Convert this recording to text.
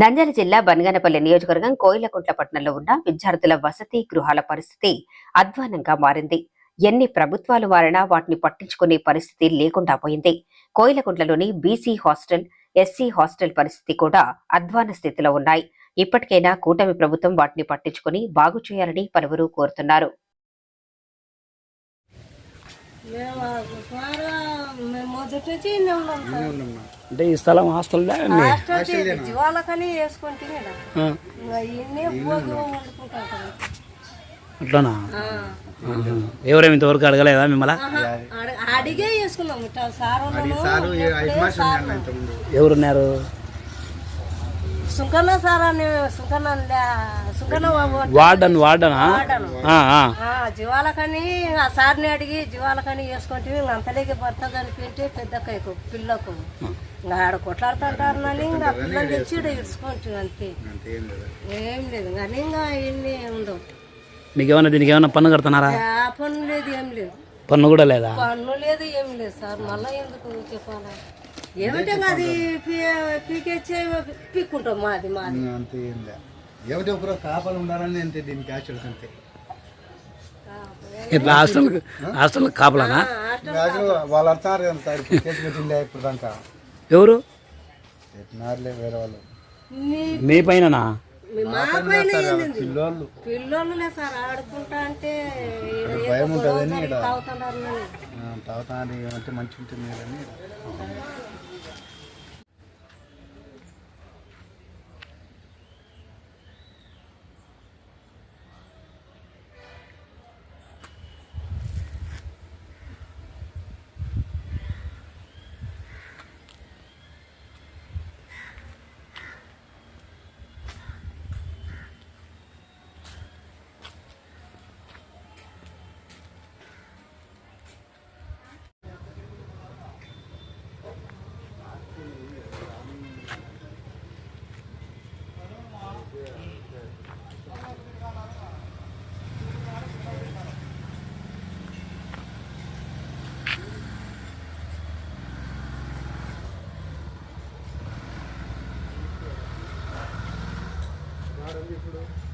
నంద్యాల జిల్లా బనగానపల్లి నియోజకవర్గం కోయిలకుంట్ల పట్టణంలో ఉన్న విద్యార్థుల వసతి గృహాల పరిస్థితి అధ్వానంగా మారింది. ఎన్ని ప్రభుత్వాలు మారినా వాటిని పట్టించుకునే పరిస్థితి లేకుండా పోయింది. కోయిలకుంట్లలోని బీసీ హాస్టల్ ఎస్సీ హాస్టల్ పరిస్థితి కూడా అధ్వాన స్థితిలో ఉన్నాయి. ఇప్పటికైనా కూటమి ప్రభుత్వం వాటిని పట్టించుకుని బాగు చేయాలని పలువురు కోరుతున్నారు. అంటే ఈ స్థలం హాస్టల్ అట్లానా. ఎవరేమి ఇంతవరకు అడగలేదా మిమ్మల్ని? అడిగే ఎవరున్నారు? సుంకన్న సార్ అని సుంకన్న సుంకన్న వార్డన్ వార్డనా? వాడను. ఆ, ఆ. ఆ, జీవాలకని ఆ సార్ని అడిగి జీవాలకని వేసుకుంటే ఇంకా అంతలేకి భర్త చనిపోయింటే పెద్దకైకు పిల్లకు. ఇంకా ఆడ కొట్లాడుతుంటారు అని ఇంకా పిల్లలు తెచ్చి ఇడుచుకుంటాం అంతే. ఏం లేదు. కానీ ఇంకా ఇన్ని ఉండవు. మీకు ఏమన్నా దీనికి ఏమన్నా పన్ను కడుతున్నారా? ఆ పన్ను లేదు ఏం లేదు. పన్ను కూడా లేదా? పన్ను లేదు ఏం లేదు సార్. మళ్ళీ ఎందుకు చెప్పాలా? ఏమంటే అది పీకెచ్చే పీక్కుంటాం మాది మాది. అంతే ఏం లే. ఎవరి ఒకరు కాపలు ఉండాలని అంతే దీనికి యాక్చువల్గా అంతే. ఇట్లా హాస్టల్ హాస్టల్ కాపలానా? వాళ్ళు ఇప్పుడు దాకా. ఎవరు? వేరే వాళ్ళు. మీ- పైననా? మీ మా పైన ఏంది? పిల్లోళ్ళు. పిల్లోళ్ళే సార్ ఆడుకుంటా అంటే భయం ఉంటుందని ఏమంటే మంచి ఉంటుంది అని. ఇప్పుడు